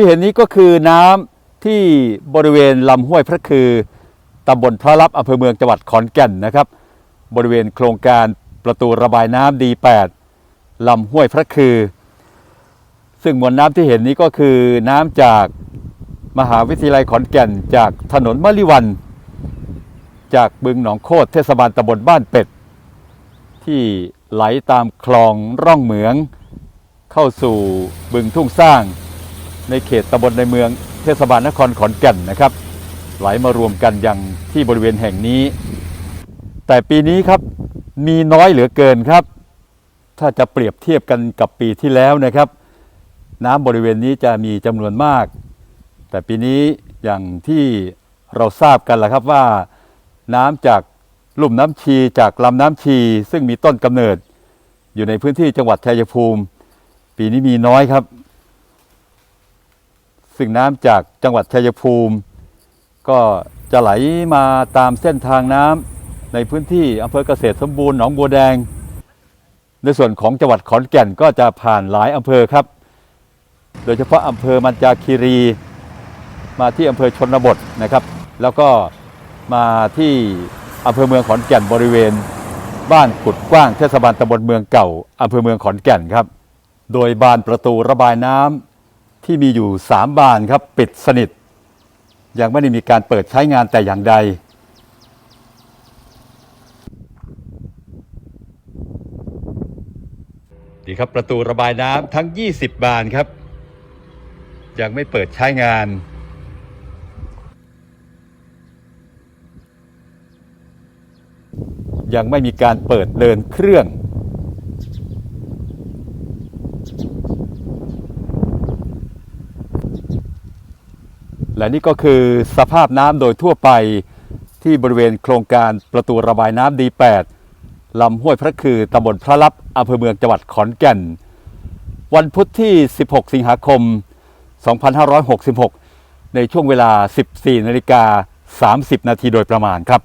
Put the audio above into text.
ที่เห็นนี้ก็คือน้ำที่บริเวณลำห้วยพระคือตำบลพระลับอำเภอเมืองจังหวัดขอนแก่นนะครับ บริเวณโครงการประตูระบายน้ำดี8ลำห้วยพระคือ ซึ่งมวลน้ำที่เห็นนี้ก็คือน้ำจากมหาวิทยาลัยขอนแก่น จากถนนมะลิวัน จากบึงหนองโคตรเทศบาลตำบลบ้านเป็ด ที่ไหลตามคลองร่องเหมือง เข้าสู่บึงทุ่งสร้าง ในเขตตำบลในเมืองเทศบาลนครขอนแก่นนะครับ ไหลมารวมกันยังที่บริเวณแห่งนี้ แต่ปีนี้ครับมีน้อยเหลือเกินครับ ถ้าจะเปรียบเทียบกันกับปีที่แล้วนะครับ น้ำบริเวณนี้จะมีจำนวนมาก แต่ปีนี้อย่างที่เราทราบกันแหละครับว่า น้ำจากลุ่มน้ำชีจากลำน้ำชี ซึ่งมีต้นกำเนิด อยู่ในพื้นที่จังหวัดชัยภูมิ ปีนี้มีน้อยครับ ซึ่งน้ำจากจังหวัดชัยภูมิ ก็จะไหลมาตามเส้นทางน้ำในพื้นที่อำเภอเกษตรสมบูรณ์หนองบัวแดง ในส่วนของจังหวัดขอนแก่นก็จะผ่านหลายอำเภอครับ โดยเฉพาะอำเภอมันจาคีรี มาที่อำเภอชนบทนะครับ แล้วก็มาที่อำเภอเมืองขอนแก่นบริเวณ บ้านกุดกว้างเทศบาลตำบลเมืองเก่าอำเภอเมืองขอนแก่นครับ โดยบานประตูระบายน้ำ ที่มีอยู่ 3 บานครับปิดสนิท ยังไม่ได้มีการเปิดใช้งานแต่อย่างใด ดีครับประตูระบายน้ำทั้ง 20 บานครับ ยังไม่เปิดใช้งานยังไม่มีการเปิดเดินเครื่อง และนี่ก็คือสภาพน้ำโดยทั่วไปที่บริเวณโครงการประตูระบายน้ำดี8ลำห้วยพระคือตำบลพระลับอำเภอเมืองจังหวัดขอนแก่น วันพุธที่ 16 สิงหาคม 2566 ในช่วงเวลา 14 นาฬิกา 30 นาทีโดยประมาณครับ